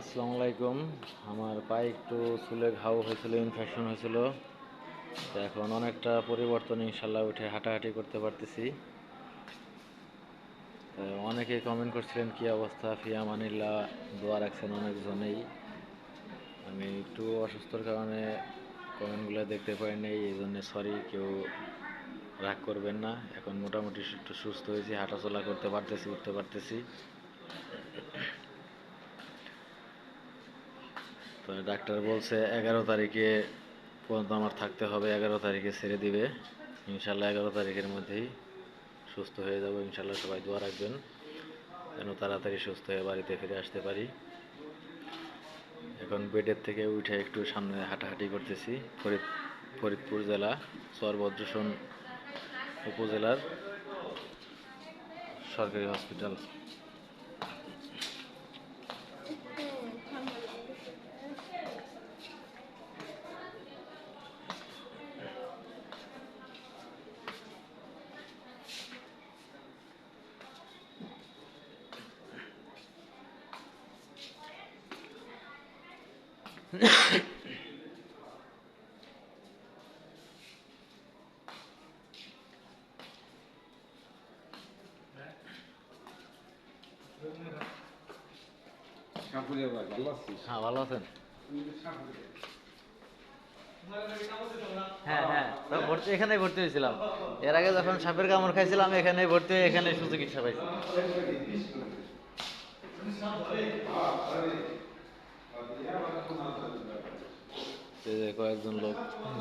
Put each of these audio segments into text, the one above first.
আসসালামু আলাইকুম। আমার পায়ে একটু চুলে ঘাও হয়েছিল ইনফেকশন হয়েছিল। তো এখন অনেকটা পরিবর্তন ইনশাল্লাহ উঠে হাঁটাহাঁটি করতে পারতেছি। তো অনেকেই কমেন্ট করছিলেন, কি অবস্থা? ফিয়া মানিল্লা, দোয়া রাখছেন অনেকজনেই। আমি একটু অসুস্থর কারণে কমেন্টগুলো দেখতে পাই নাই, এই জন্যে সরি কেউ রাগ করবেন না। এখন মোটামুটি একটু সুস্থ হয়েছি, হাঁটাচলা করতে পারতেছি, উঠতে পারতেছি। তো ডাক্তার বলছে এগারো তারিখে পর্যন্ত আমার থাকতে হবে, এগারো তারিখে ছেড়ে দিবে। ইনশাল্লাহ এগারো তারিখের মধ্যেই সুস্থ হয়ে যাব। ইনশাল্লাহ সবাই দোয়া রাখবেন, যেন তাড়াতাড়ি সুস্থ হয়ে বাড়িতে ফিরে আসতে পারি। এখন বেডের থেকে উঠে একটু সামনে হাঁটাহাঁটি করতেছি, ফরিদ, ফরিদপুর জেলা সরভদ্রসন উপজেলার সরকারি হসপিটাল। হ্যাঁ ভালো আছেন? হ্যাঁ হ্যাঁ ভর্তি, এখানেই ভর্তি হয়েছিলাম। এর আগে যখন সাপের কামড় খাইছিলাম, এখানেই ভর্তি হয়ে এখানে সুচিকিৎসা পাইছি। যে কয়েকজন লোক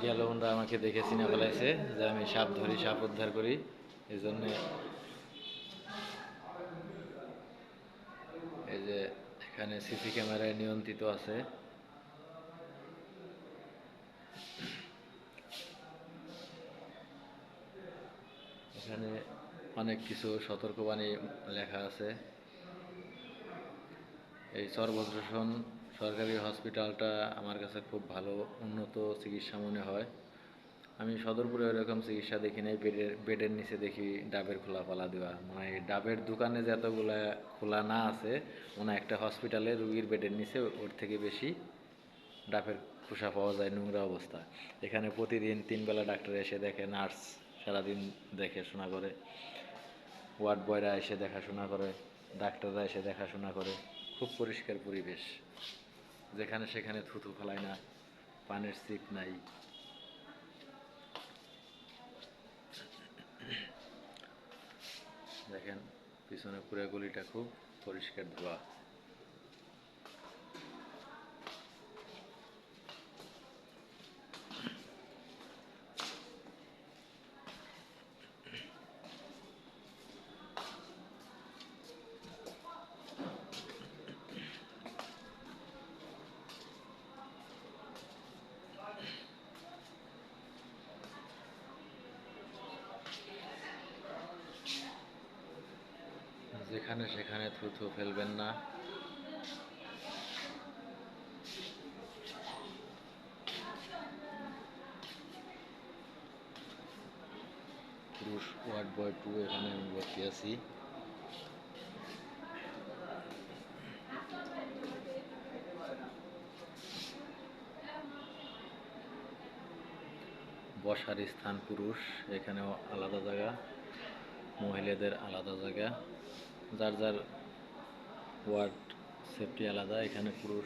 গেল ওনরা আমাকে দেখে চিনে ফেলাইছে যে আমি সাপ ধরি, সাপ উদ্ধার করি। এই জন্যে এই যে এখানে সিসি ক্যামেরায় নিয়ন্ত্রিত আছে। এখানে অনেক কিছু সতর্কবাণী লেখা আছে। এই সর্বদ্রসন সরকারি হসপিটালটা আমার কাছে খুব ভালো উন্নত চিকিৎসা মনে হয়। আমি সদরপুরে এরকম চিকিৎসা দেখি নাই, বেডের বেডের নিচে দেখি ডাবের খোলা পালা দেওয়া। মানে ডাবের দোকানে যতগুলা খোলা না আছে, মনে একটা হসপিটালে রুগীর বেডের নিচে ওর থেকে বেশি ডাবের খোসা পাওয়া যায় নোংরা অবস্থা। এখানে প্রতিদিন তিন বেলা ডাক্তার এসে দেখে, নার্স সারাদিন দেখে শোনা করে, ওয়ার্ড বয়রা এসে দেখাশোনা করে, ডাক্তাররা এসে দেখাশোনা করে। খুব পরিষ্কার পরিবেশ। যেখানে সেখানে থুথু ফেলায় না, পানের সিপ নাই। দেখেন, পিছনে পুরো গলিটা খুব পরিষ্কার ধোয়া। যেখানে সেখানে থুথু ফেলবেন না। পুরুষ ওয়ার্ড বয় টু এখানে আমি ভর্তি আছি। বসার স্থান পুরুষ, এখানেও আলাদা জায়গা। মহিলাদের আলাদা জায়গা। যার যার ওয়ার্ড সেফটি আলাদা এখানে পুরুষ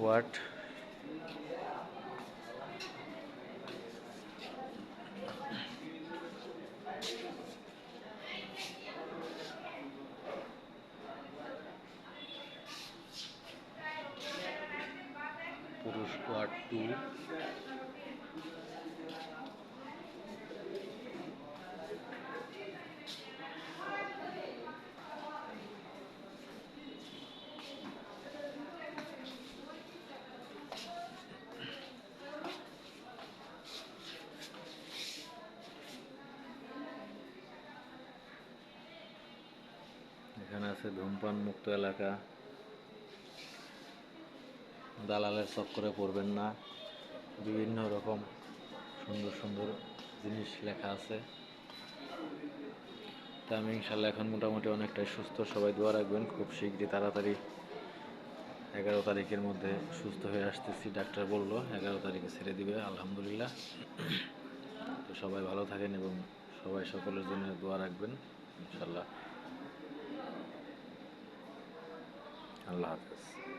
ওয়ার্ড। পুরুষ ওয়ার্ড টু। এখানে আছে ধূমপান মুক্ত এলাকা। দালালের চক্করে পড়বেন না। বিভিন্ন রকম সুন্দর সুন্দর জিনিস লেখা আছে। তা আমি ইনশাল্লাহ এখন মোটামুটি অনেকটাই সুস্থ। সবাই দোয়া রাখবেন, খুব শীঘ্রই তাড়াতাড়ি এগারো তারিখের মধ্যে সুস্থ হয়ে আসতেছি, ডাক্তার বলল এগারো তারিখে ছেড়ে দিবে, আলহামদুলিল্লাহ। তো সবাই ভালো থাকেন এবং সবাই সকলের জন্য দোয়া রাখবেন ইনশাল্লাহ palavras.